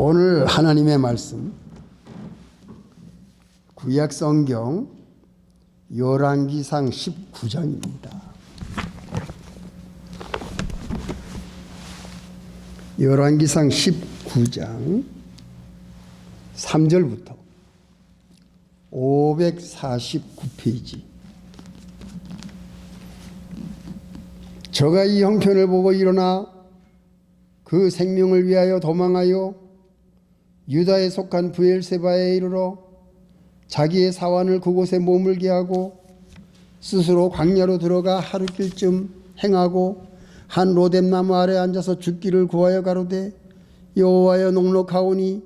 오늘 하나님의 말씀 구약 성경 열왕기상 19장입니다. 열왕기상 19장 3절부터 549페이지 저가 이 형편을 보고 일어나 그 생명을 위하여 도망하여 유다에 속한 부엘세바에 이르러 자기의 사환을 그곳에 머물게 하고 스스로 광야로 들어가 하루길쯤 행하고 한 로뎀나무 아래 앉아서 죽기를 구하여 가로되 여호와여 녹록하오니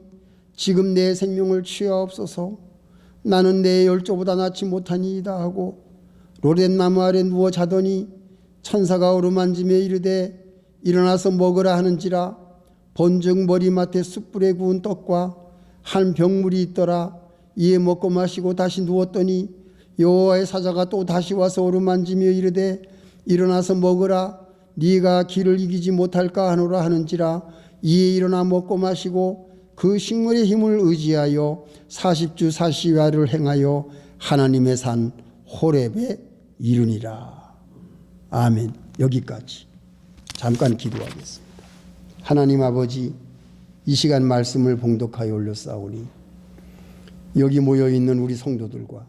지금 내 생명을 취하옵소서. 나는 내 열조보다 낫지 못하니이다 하고 로뎀나무 아래 누워 자더니 천사가 어루만지며 이르되 일어나서 먹으라 하는지라 본즉 머리맡에 숯불에 구운 떡과 한 병물이 있더라. 이에 먹고 마시고 다시 누웠더니 여호와의 사자가 또 다시 와서 어루만지며 이르되 일어나서 먹으라. 네가 길을 이기지 못할까 하노라 하는지라. 이에 일어나 먹고 마시고 그 식물의 힘을 의지하여 40주 40야를 행하여 하나님의 산 호렙에 이르니라. 아멘. 여기까지. 잠깐 기도하겠습니다 하나님 아버지 이 시간 말씀을 봉독하여 올렸사오니 여기 모여 있는 우리 성도들과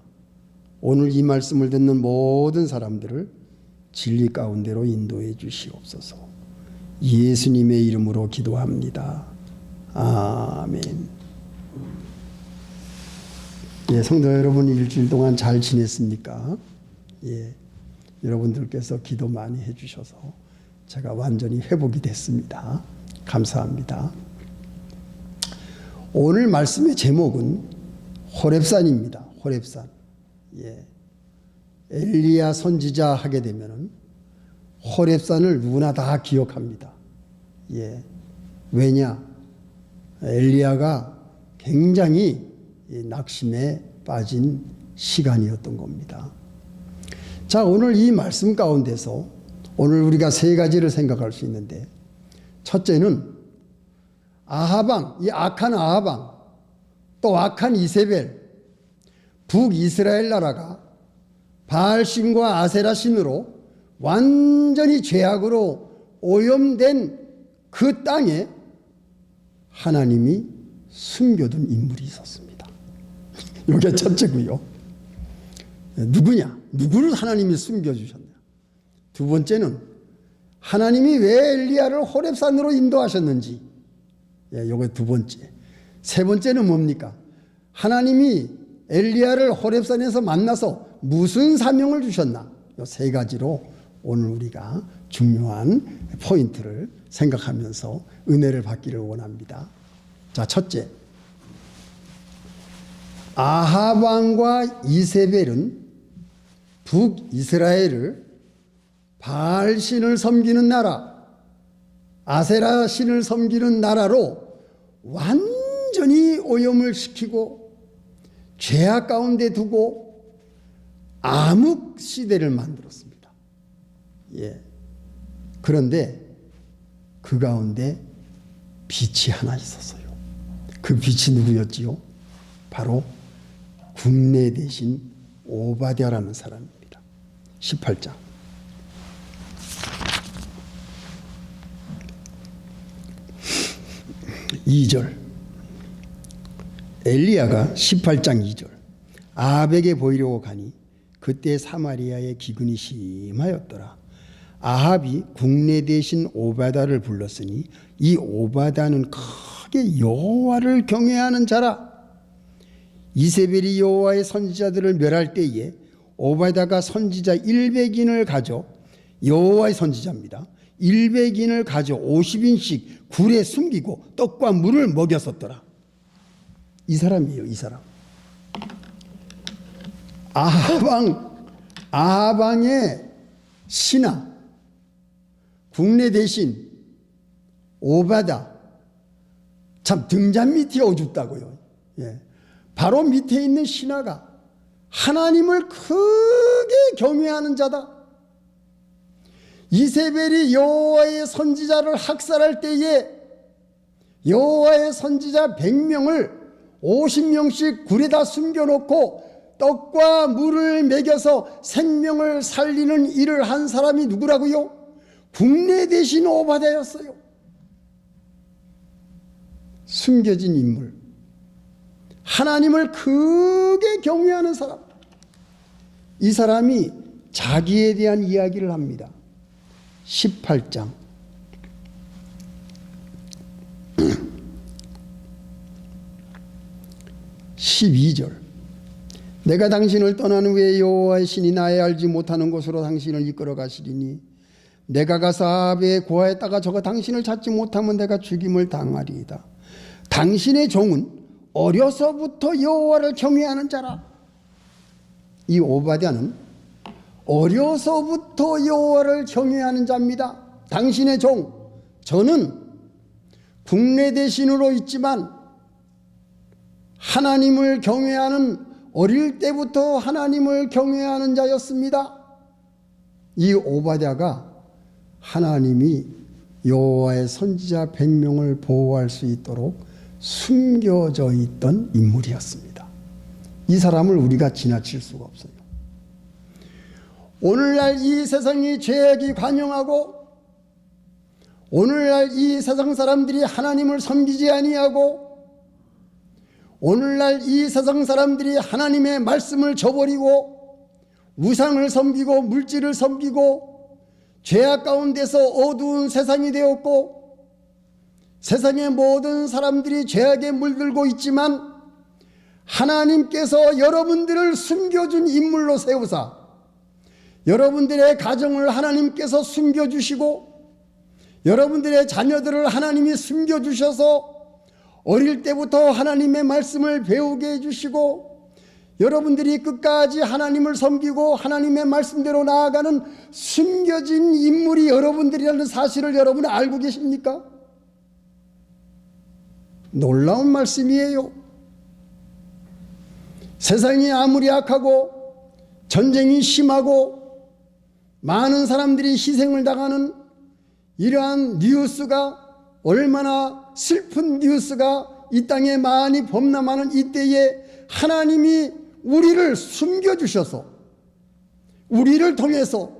오늘 이 말씀을 듣는 모든 사람들을 진리 가운데로 인도해 주시옵소서. 예수님의 이름으로 기도합니다. 아멘. 예, 성도 여러분 일주일 동안 잘 지냈습니까? 예. 여러분들께서 기도 많이 해 주셔서 제가 완전히 회복이 됐습니다. 감사합니다. 오늘 말씀의 제목은 호렙산입니다. 호렙산. 예. 엘리야 선지자 하게 되면은 호렙산을 누구나 다 기억합니다. 예. 왜냐? 엘리야가 굉장히 낙심에 빠진 시간이었던 겁니다. 자, 오늘 이 말씀 가운데서 오늘 우리가 세 가지를 생각할 수 있는데 첫째는 아하방, 이 악한 아하방, 또 악한 이세벨, 북이스라엘 나라가 바알신과 아세라 신으로 완전히 죄악으로 오염된 그 땅에 하나님이 숨겨둔 인물이 있었습니다. 이게 첫째고요. 누구냐? 누구를 하나님이 숨겨주셨냐? 두 번째는 하나님이 왜 엘리야를 호렙산으로 인도하셨는지. 예, 요거 두 번째. 세 번째는 뭡니까? 하나님이 엘리야를 호렙산에서 만나서 무슨 사명을 주셨나? 이세 가지로 오늘 우리가 중요한 포인트를 생각하면서 은혜를 받기를 원합니다. 자, 첫째. 아하방과 이세벨은 북이스라엘을 바알 신을 섬기는 나라, 아세라 신을 섬기는 나라로 완전히 오염을 시키고 죄악 가운데 두고 암흑 시대를 만들었습니다. 예. 그런데 그 가운데 빛이 하나 있었어요. 그 빛이 누구였지요? 바로 국내 대신 오바댜라는 사람입니다. 18장. 이절 엘리야가 18장 2절 아합에게 보이려고 가니 그때 사마리아의 기근이 심하였더라. 아합이 국내 대신 오바다를 불렀으니 이 오바다는 크게 여호와를 경외하는 자라. 이세벨이 여호와의 선지자들을 멸할 때에 오바다가 선지자 100인을 가져 여호와의 선지자입니다. 100인을 가져 50인씩 굴에 숨기고 떡과 물을 먹였었더라. 이 사람이에요, 이 사람. 아하방, 아하방의 신하, 국내 대신 오바다, 참 등잔 밑이 어둡다고요. 예. 바로 밑에 있는 신하가 하나님을 크게 경외하는 자다. 이세벨이 여호와의 선지자를 학살할 때에 여호와의 선지자 100명을 50명씩 굴에다 숨겨놓고 떡과 물을 먹여서 생명을 살리는 일을 한 사람이 누구라고요? 국내 대신 오바다였어요. 숨겨진 인물. 하나님을 크게 경외하는 사람. 이 사람이 자기에 대한 이야기를 합니다. 18장. 12절. 내가 당신을 떠난 후에 여호와의 신이 나의 알지 못하는 곳으로 당신을 이끌어 가시리니 내가 가서 아합의 고하에다가 저가 당신을 찾지 못하면 내가 죽임을 당하리이다. 당신의 종은 어려서부터 여호와를 경외하는 자라. 이 오바댜는 어려서부터 여호와를 경외하는 자입니다. 당신의 종 저는 국내 대신으로 있지만 하나님을 경외하는 어릴 때부터 하나님을 경외하는 자였습니다. 이 오바댜가 하나님이 여호와의 선지자 100명을 보호할 수 있도록 숨겨져 있던 인물이었습니다. 이 사람을 우리가 지나칠 수가 없어요. 오늘날 이 세상이 죄악이 관영하고 오늘날 이 세상 사람들이 하나님을 섬기지 아니하고 오늘날 이 세상 사람들이 하나님의 말씀을 저버리고 우상을 섬기고 물질을 섬기고 죄악 가운데서 어두운 세상이 되었고 세상의 모든 사람들이 죄악에 물들고 있지만 하나님께서 여러분들을 숨겨준 인물로 세우사 여러분들의 가정을 하나님께서 숨겨주시고 여러분들의 자녀들을 하나님이 숨겨주셔서 어릴 때부터 하나님의 말씀을 배우게 해주시고 여러분들이 끝까지 하나님을 섬기고 하나님의 말씀대로 나아가는 숨겨진 인물이 여러분들이라는 사실을 여러분 알고 계십니까? 놀라운 말씀이에요. 세상이 아무리 악하고 전쟁이 심하고 많은 사람들이 희생을 당하는 이러한 뉴스가 얼마나 슬픈 뉴스가 이 땅에 많이 범람하는 이때에 하나님이 우리를 숨겨주셔서 우리를 통해서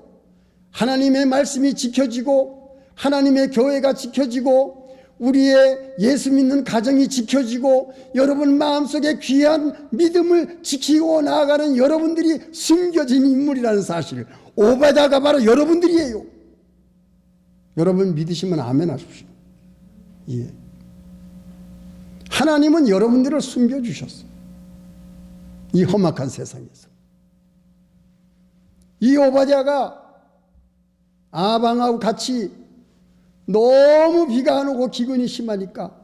하나님의 말씀이 지켜지고 하나님의 교회가 지켜지고 우리의 예수 믿는 가정이 지켜지고 여러분 마음속에 귀한 믿음을 지키고 나아가는 여러분들이 숨겨진 인물이라는 사실 오바다가 바로 여러분들이에요. 여러분 믿으시면 아멘 하십시오. 예. 하나님은 여러분들을 숨겨주셨어요. 이 험악한 세상에서. 이 오바댜가 아방하고 같이 너무 비가 안 오고 기근이 심하니까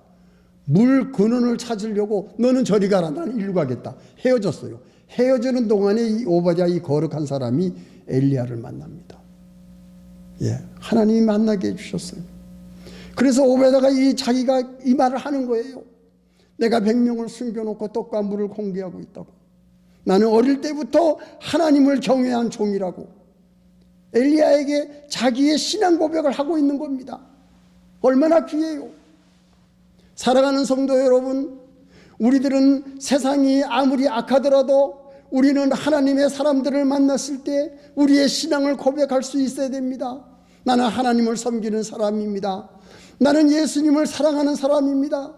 물 근원을 찾으려고 너는 저리 가라 나는 일로 가겠다 헤어졌어요. 헤어지는 동안에 이 오바댜 이 거룩한 사람이 엘리야를 만납니다. 예, 하나님이 만나게 해주셨어요. 그래서 오베다가 이 자기가 이 말을 하는 거예요. 내가 백명을 숨겨놓고 떡과 물을 공개하고 있다고. 나는 어릴 때부터 하나님을 경외한 종이라고. 엘리야에게 자기의 신앙 고백을 하고 있는 겁니다. 얼마나 귀해요. 사랑하는 성도 여러분, 우리들은 세상이 아무리 악하더라도 우리는 하나님의 사람들을 만났을 때 우리의 신앙을 고백할 수 있어야 됩니다. 나는 하나님을 섬기는 사람입니다. 나는 예수님을 사랑하는 사람입니다.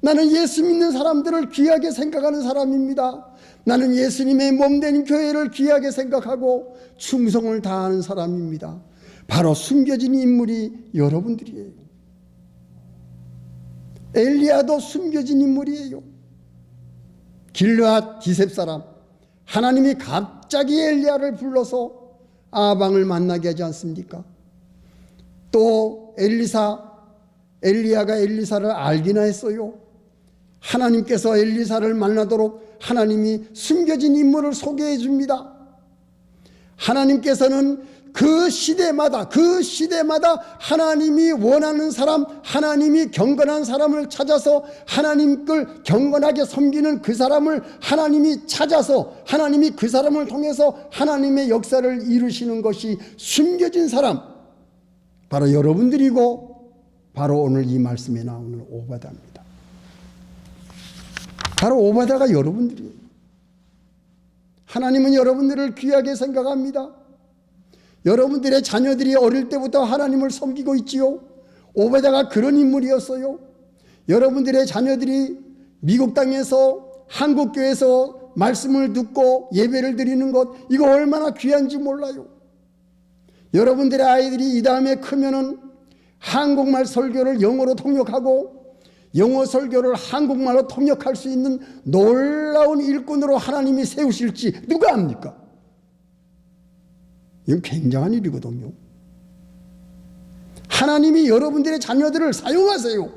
나는 예수 믿는 사람들을 귀하게 생각하는 사람입니다. 나는 예수님의 몸된 교회를 귀하게 생각하고 충성을 다하는 사람입니다. 바로 숨겨진 인물이 여러분들이에요. 엘리야도 숨겨진 인물이에요. 길르앗 디셉 사람 하나님이 갑자기 엘리야를 불러서 아방을 만나게 하지 않습니까? 또 엘리사 엘리야가 엘리사를 알기나 했어요. 하나님께서 엘리사를 만나도록 하나님이 숨겨진 인물을 소개해 줍니다. 하나님께서는 그 시대마다 그 시대마다 하나님이 원하는 사람, 하나님이 경건한 사람을 찾아서 하나님을 경건하게 섬기는 그 사람을 하나님이 찾아서 하나님이 그 사람을 통해서 하나님의 역사를 이루시는 것이 숨겨진 사람 바로 여러분들이고 바로 오늘 이 말씀에 나오는 오바다입니다. 바로 오바다가 여러분들이에요. 하나님은 여러분들을 귀하게 생각합니다. 여러분들의 자녀들이 어릴 때부터 하나님을 섬기고 있지요. 오바다가 그런 인물이었어요. 여러분들의 자녀들이 미국 땅에서 한국 교회에서 말씀을 듣고 예배를 드리는 것 이거 얼마나 귀한지 몰라요. 여러분들의 아이들이 이 다음에 크면은 한국말 설교를 영어로 통역하고 영어 설교를 한국말로 통역할 수 있는 놀라운 일꾼으로 하나님이 세우실지 누가 압니까? 이건 굉장한 일이거든요. 하나님이 여러분들의 자녀들을 사용하세요.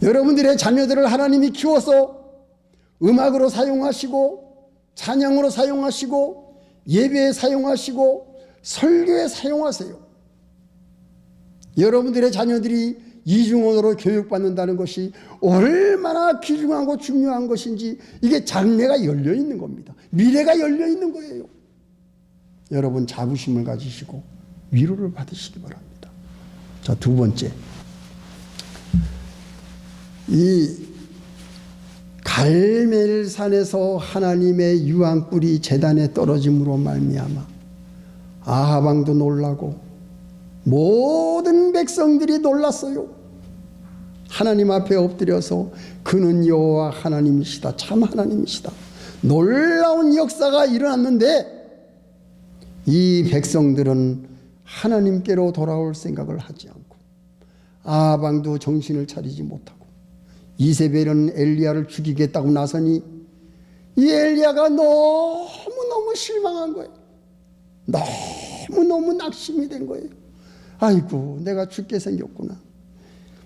여러분들의 자녀들을 하나님이 키워서 음악으로 사용하시고 찬양으로 사용하시고 예배에 사용하시고 설교에 사용하세요. 여러분들의 자녀들이 이중언어로 교육받는다는 것이 얼마나 귀중하고 중요한 것인지 이게 장래가 열려 있는 겁니다. 미래가 열려 있는 거예요. 여러분 자부심을 가지시고 위로를 받으시기 바랍니다. 자, 두 번째. 이 갈멜산에서 하나님의 유황불이 재단에 떨어짐으로 말미암아 아하방도 놀라고 모든 백성들이 놀랐어요. 하나님 앞에 엎드려서 그는 여호와 하나님이시다. 참 하나님이시다. 놀라운 역사가 일어났는데 이 백성들은 하나님께로 돌아올 생각을 하지 않고 아방도 정신을 차리지 못하고 이세벨은 엘리야를 죽이겠다고 나서니 이 엘리야가 너무너무 실망한 거예요. 너무너무 낙심이 된 거예요. 아이고 내가 죽게 생겼구나.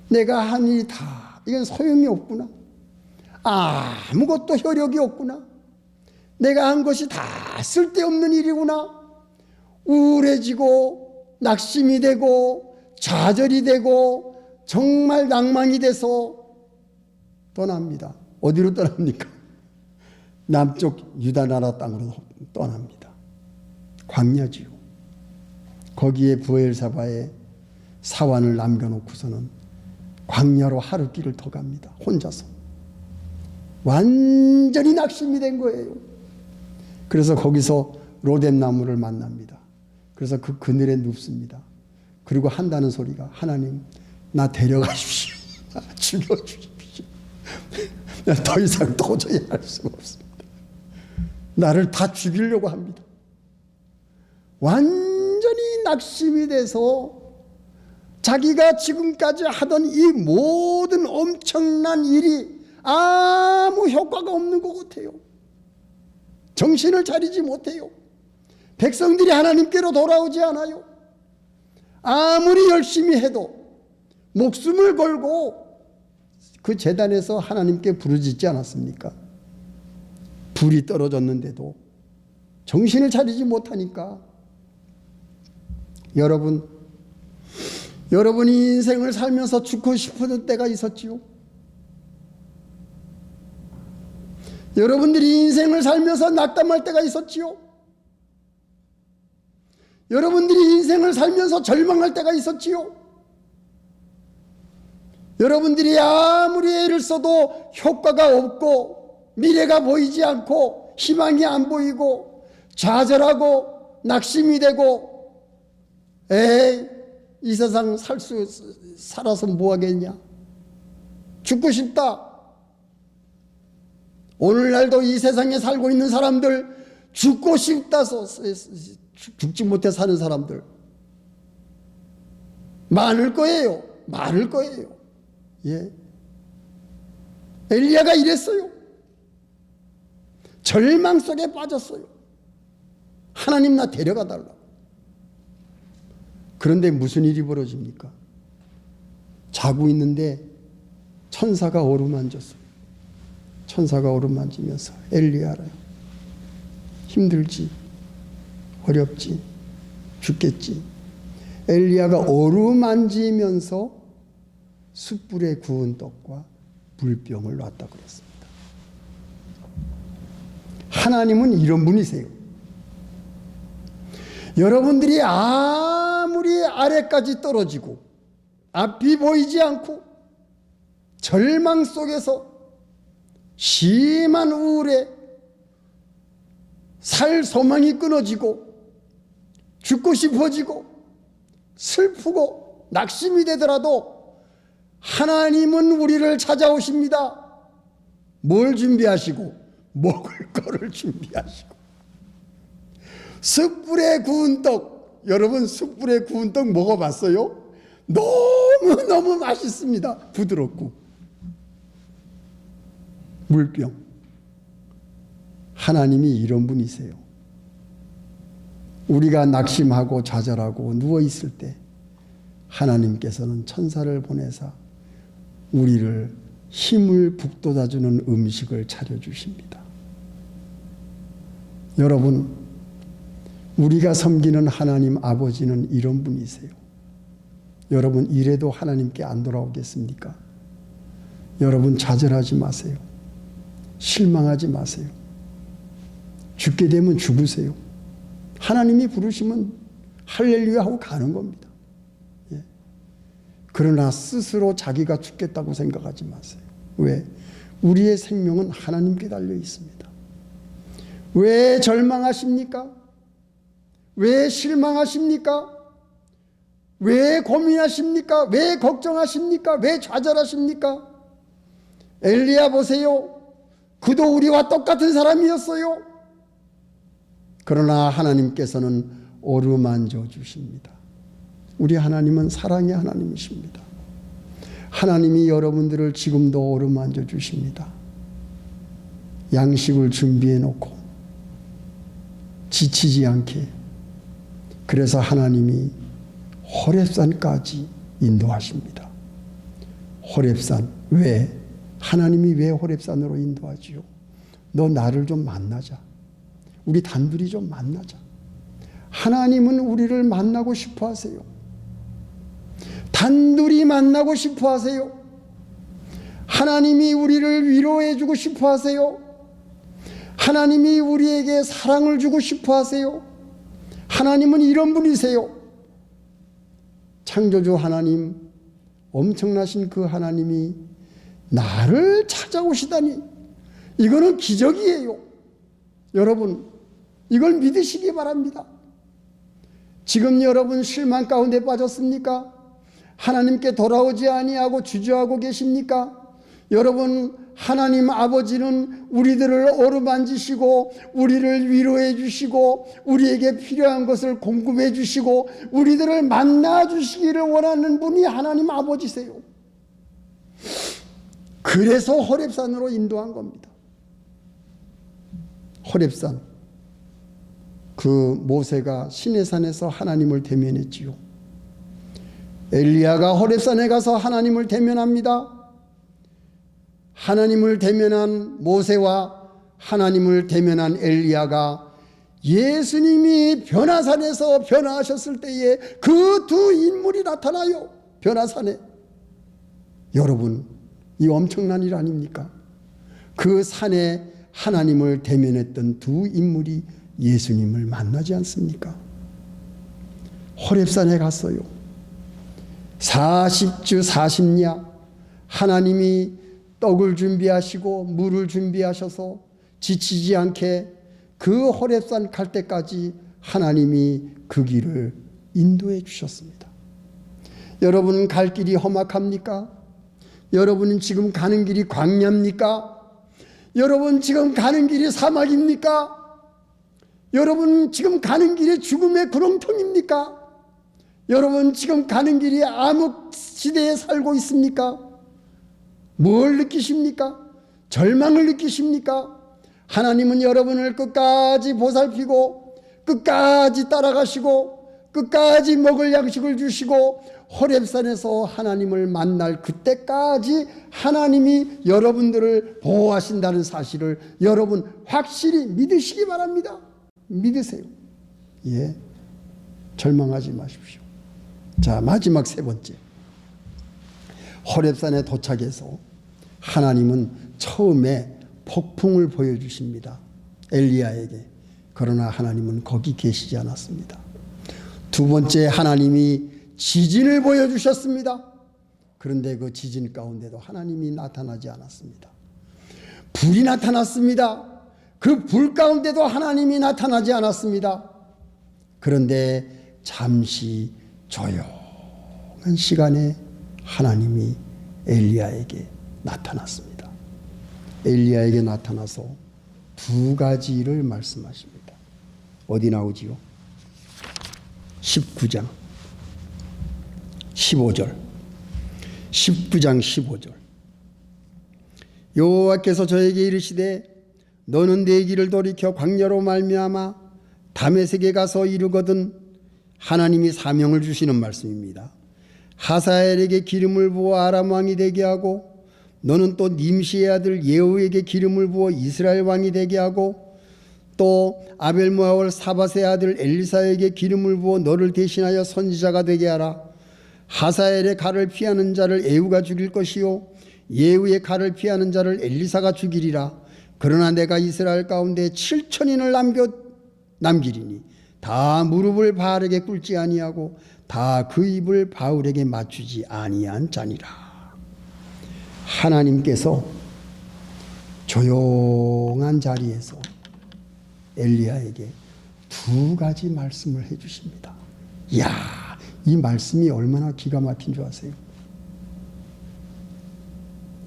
내가 한 일이 다 이건 소용이 없구나. 아무것도 효력이 없구나. 내가 한 것이 다 쓸데없는 일이구나. 우울해지고 낙심이 되고 좌절이 되고 정말 낭망이 돼서 떠납니다. 어디로 떠납니까? 남쪽 유다 나라 땅으로 떠납니다. 광야지요. 거기에 부엘사바에 사환을 남겨놓고서는 광야로 하루 길을 더 갑니다. 혼자서. 완전히 낙심이 된 거예요. 그래서 거기서 로뎀 나무를 만납니다. 그래서 그 그늘에 눕습니다. 그리고 한다는 소리가 하나님 나 데려가십시오. 죽여주십시오. 더 이상 도저히 할 수가 없습니다. 나를 다 죽이려고 합니다. 완전히 낙심이 돼서 자기가 지금까지 하던 이 모든 엄청난 일이 아무 효과가 없는 것 같아요. 정신을 차리지 못해요. 백성들이 하나님께로 돌아오지 않아요. 아무리 열심히 해도 목숨을 걸고 그 재단에서 하나님께 부르짖지 않았습니까? 불이 떨어졌는데도 정신을 차리지 못하니까 여러분 여러분이 인생을 살면서 죽고 싶은 때가 있었지요. 여러분들이 인생을 살면서 낙담할 때가 있었지요. 여러분들이 인생을 살면서 절망할 때가 있었지요. 여러분들이 아무리 애를 써도 효과가 없고 미래가 보이지 않고 희망이 안 보이고 좌절하고 낙심이 되고 에이 이 세상 살 수 살아서 뭐 하겠냐 죽고 싶다 오늘날도 이 세상에 살고 있는 사람들 죽고 싶다서 죽지 못해 사는 사람들 많을 거예요. 많을 거예요. 예. 엘리야가 이랬어요. 절망 속에 빠졌어요. 하나님 나 데려가 달라. 그런데 무슨 일이 벌어집니까? 자고 있는데 천사가 오르만졌어요. 천사가 오르만지면서 엘리야라 힘들지 어렵지 죽겠지 엘리야가 오르만지면서 숯불에 구운 떡과 물병을 놨다 그랬습니다. 하나님은 이런 분이세요. 여러분들이 아무리 아래까지 떨어지고 앞이 보이지 않고 절망 속에서 심한 우울에 살 소망이 끊어지고 죽고 싶어지고 슬프고 낙심이 되더라도 하나님은 우리를 찾아오십니다. 뭘 준비하시고 먹을 거를 준비하시고 숯불에 구운 떡 여러분 숯불에 구운 떡 먹어봤어요? 너무 너무 맛있습니다. 부드럽고 물병 하나님이 이런 분이세요. 우리가 낙심하고 좌절하고 누워 있을 때 하나님께서는 천사를 보내사 우리를 힘을 북돋아 주는 음식을 차려 주십니다. 여러분 우리가 섬기는 하나님 아버지는 이런 분이세요. 여러분 이래도 하나님께 안 돌아오겠습니까? 여러분 좌절하지 마세요. 실망하지 마세요. 죽게 되면 죽으세요. 하나님이 부르시면 할렐루야 하고 가는 겁니다. 예. 그러나 스스로 자기가 죽겠다고 생각하지 마세요. 왜? 우리의 생명은 하나님께 달려 있습니다. 왜 절망하십니까? 왜 실망하십니까? 왜 고민하십니까? 왜 걱정하십니까? 왜 좌절하십니까? 엘리야 보세요. 그도 우리와 똑같은 사람이었어요. 그러나 하나님께서는 오르만져 주십니다. 우리 하나님은 사랑의 하나님이십니다. 하나님이 여러분들을 지금도 오르만져 주십니다. 양식을 준비해 놓고 지치지 않게 그래서 하나님이 호렙산까지 인도하십니다. 호렙산 왜 하나님이 왜 호렙산으로 인도하지요? 너 나를 좀 만나자. 우리 단둘이 좀 만나자. 하나님은 우리를 만나고 싶어 하세요. 단둘이 만나고 싶어 하세요. 하나님이 우리를 위로해 주고 싶어 하세요. 하나님이 우리에게 사랑을 주고 싶어 하세요. 하나님은 이런 분이세요. 창조주 하나님, 엄청나신 그 하나님이 나를 찾아오시다니, 이거는 기적이에요. 여러분, 이걸 믿으시기 바랍니다. 지금 여러분 실망 가운데 빠졌습니까? 하나님께 돌아오지 아니하고 주저하고 계십니까? 여러분 하나님 아버지는 우리들을 어루만지시고 우리를 위로해 주시고 우리에게 필요한 것을 공급해 주시고 우리들을 만나 주시기를 원하는 분이 하나님 아버지세요. 그래서 호렙산으로 인도한 겁니다. 호렙산 그 모세가 시내산에서 하나님을 대면했지요. 엘리야가 호렙산에 가서 하나님을 대면합니다. 하나님을 대면한 모세와 하나님을 대면한 엘리야가 예수님이 변화산에서 변화하셨을 때에 그 두 인물이 나타나요. 변화산에. 여러분, 이 엄청난 일 아닙니까? 그 산에 하나님을 대면했던 두 인물이 예수님을 만나지 않습니까? 호렙산에 갔어요. 40주 40야 하나님이 떡을 준비하시고 물을 준비하셔서 지치지 않게 그 호렙산 갈 때까지 하나님이 그 길을 인도해 주셨습니다. 여러분 갈 길이 험악합니까? 여러분은 지금 가는 길이 광야입니까? 여러분 지금 가는 길이 사막입니까? 여러분 지금 가는 길이 죽음의 구렁텅입니까? 여러분 지금 가는 길이 암흑 시대에 살고 있습니까? 뭘 느끼십니까? 절망을 느끼십니까? 하나님은 여러분을 끝까지 보살피고 끝까지 따라가시고 끝까지 먹을 양식을 주시고 호렙산에서 하나님을 만날 그때까지 하나님이 여러분들을 보호하신다는 사실을 여러분 확실히 믿으시기 바랍니다. 믿으세요. 예. 절망하지 마십시오. 자, 마지막 세 번째. 호렙산에 도착해서 하나님은 처음에 폭풍을 보여주십니다. 엘리야에게. 그러나 하나님은 거기 계시지 않았습니다. 두 번째 하나님이 지진을 보여주셨습니다. 그런데 그 지진 가운데도 하나님이 나타나지 않았습니다. 불이 나타났습니다. 그 불 가운데도 하나님이 나타나지 않았습니다. 그런데 잠시 조용한 시간에 하나님이 엘리야에게 나타났습니다. 엘리야에게 나타나서 두 가지를 말씀하십니다. 어디 나오지요? 19장 15절 19장 15절 여호와께서 저에게 이르시되 너는 내 길을 돌이켜 광야로 말미암아 다메섹에 가서 이르거든 하나님이 사명을 주시는 말씀입니다. 하사엘에게 기름을 부어 아람 왕이 되게 하고 너는 또 님시의 아들 예후에게 기름을 부어 이스라엘 왕이 되게 하고 또 아벨 모아월 사바의 아들 엘리사에게 기름을 부어 너를 대신하여 선지자가 되게 하라. 하사엘의 칼을 피하는 자를 에후가 죽일 것이요 예후의 칼을 피하는 자를 엘리사가 죽이리라. 그러나 내가 이스라엘 가운데 7천인을 남겨 남기리니 다 무릎을 바알에게 꿇지 아니하고 다 그 입을 바울에게 맞추지 아니한 자니라. 하나님께서 조용한 자리에서 엘리야에게 두 가지 말씀을 해 주십니다. 이야, 이 말씀이 얼마나 기가 막힌 줄 아세요?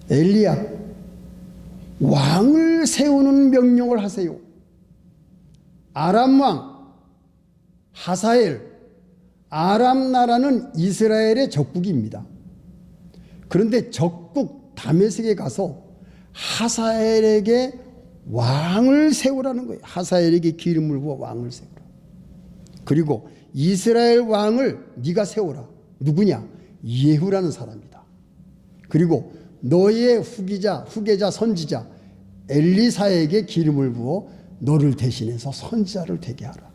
엘리야, 왕을 세우는 명령을 하세요. 아람 왕 하사엘 아람 나라는 이스라엘의 적국입니다. 그런데 적국 다메섹에 가서 하사엘에게 왕을 세우라는 거예요. 하사엘에게 기름을 부어 왕을 세우라. 그리고 이스라엘 왕을 네가 세우라. 누구냐? 예후라는 사람이다. 그리고 너의 후기자, 후계자, 선지자 엘리사에게 기름을 부어 너를 대신해서 선지자를 되게 하라.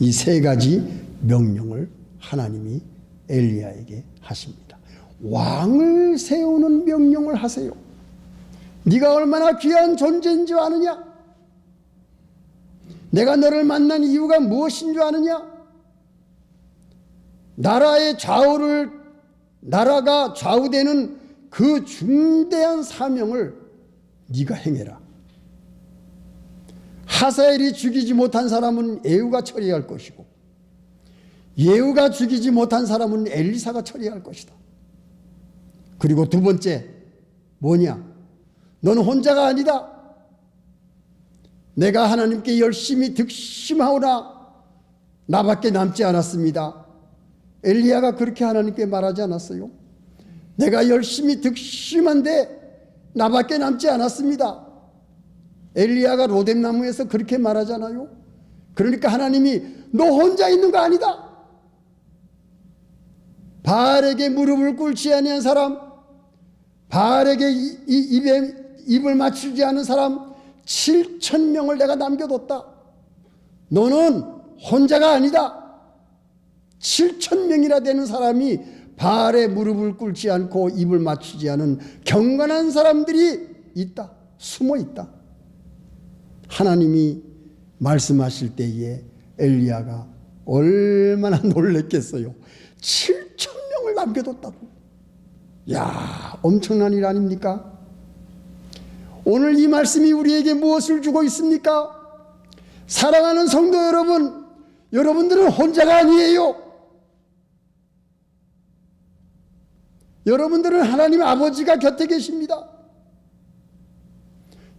이 세 가지 명령을 하나님이 엘리야에게 하십니다. 왕을 세우는 명령을 하세요. 네가 얼마나 귀한 존재인 줄 아느냐? 내가 너를 만난 이유가 무엇인 줄 아느냐? 나라의 좌우를 나라가 좌우되는 그 중대한 사명을 네가 행해라. 하사엘이 죽이지 못한 사람은 에우가 처리할 것이고 예후가 죽이지 못한 사람은 엘리사가 처리할 것이다. 그리고 두 번째 뭐냐? 너는 혼자가 아니다. 내가 하나님께 열심히 득심하오나 나밖에 남지 않았습니다. 엘리야가 그렇게 하나님께 말하지 않았어요. 내가 열심히 득심한데 나밖에 남지 않았습니다. 엘리야가 로뎀나무에서 그렇게 말하잖아요. 그러니까 하나님이 너 혼자 있는 거 아니다. 바알에게 무릎을 꿇지 아니한 사람, 바알에게 이, 이, 입에 입을 맞추지 않은 사람 7천 명을 내가 남겨뒀다. 너는 혼자가 아니다. 7천 명이나 되는 사람이 바알의 무릎을 꿇지 않고 입을 맞추지 않은 경건한 사람들이 있다. 숨어 있다. 하나님이 말씀하실 때에 엘리야가 얼마나 놀랬겠어요. 7천 명을 남겨뒀다고. 야, 엄청난 일 아닙니까? 오늘 이 말씀이 우리에게 무엇을 주고 있습니까? 사랑하는 성도 여러분, 여러분들은 혼자가 아니에요. 여러분들은 하나님 아버지가 곁에 계십니다.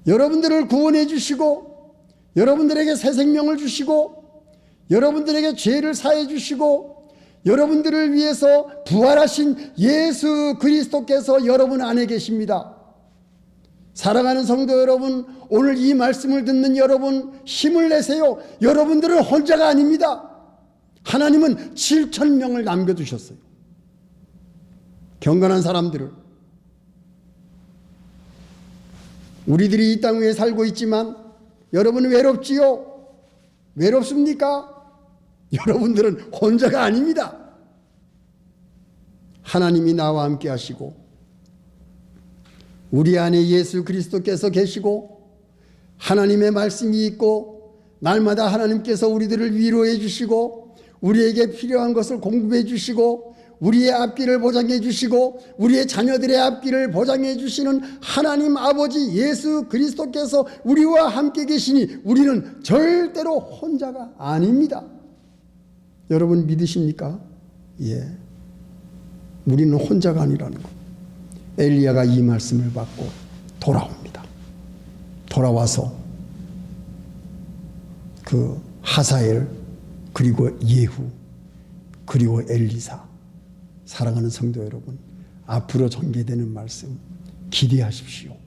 여러분들을 구원해 주시고, 여러분들에게 새 생명을 주시고, 여러분들에게 죄를 사해 주시고, 여러분들을 위해서 부활하신 예수 그리스도께서 여러분 안에 계십니다. 사랑하는 성도 여러분, 오늘 이 말씀을 듣는 여러분, 힘을 내세요. 여러분들은 혼자가 아닙니다. 하나님은 7천 명을 남겨두셨어요. 경건한 사람들을. 우리들이 이 땅 위에 살고 있지만 여러분은 외롭지요? 외롭습니까? 여러분들은 혼자가 아닙니다. 하나님이 나와 함께 하시고 우리 안에 예수 그리스도께서 계시고 하나님의 말씀이 있고 날마다 하나님께서 우리들을 위로해 주시고 우리에게 필요한 것을 공급해 주시고 우리의 앞길을 보장해 주시고 우리의 자녀들의 앞길을 보장해 주시는 하나님 아버지 예수 그리스도께서 우리와 함께 계시니 우리는 절대로 혼자가 아닙니다. 여러분 믿으십니까? 예. 우리는 혼자가 아니라는 것. 엘리야가 이 말씀을 받고 돌아옵니다. 돌아와서 그 하사엘 그리고 예후 그리고 엘리사 사랑하는 성도 여러분 앞으로 전개되는 말씀 기대하십시오.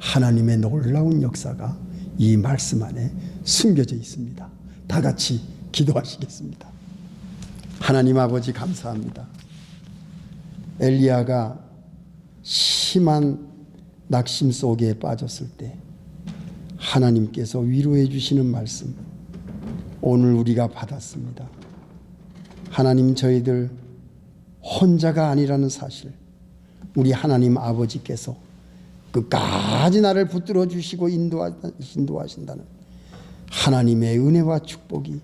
하나님의 놀라운 역사가 이 말씀 안에 숨겨져 있습니다. 다 같이 기도하시겠습니다. 하나님 아버지 감사합니다. 엘리야가 심한 낙심 속에 빠졌을 때 하나님께서 위로해 주시는 말씀 오늘 우리가 받았습니다. 하나님 저희들 혼자가 아니라는 사실. 우리 하나님 아버지께서 끝까지 나를 붙들어 주시고 인도하, 인도하신다는 하나님의 은혜와 축복이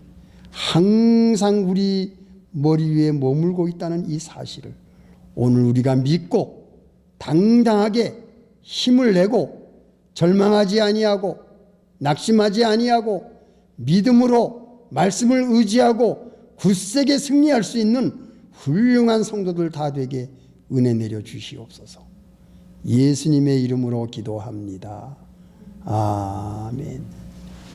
항상 우리 머리 위에 머물고 있다는 이 사실을 오늘 우리가 믿고 당당하게 힘을 내고 절망하지 아니하고 낙심하지 아니하고 믿음으로 말씀을 의지하고 굳세게 승리할 수 있는 훌륭한 성도들 다 되게 은혜 내려 주시옵소서. 예수님의 이름으로 기도합니다. 아멘.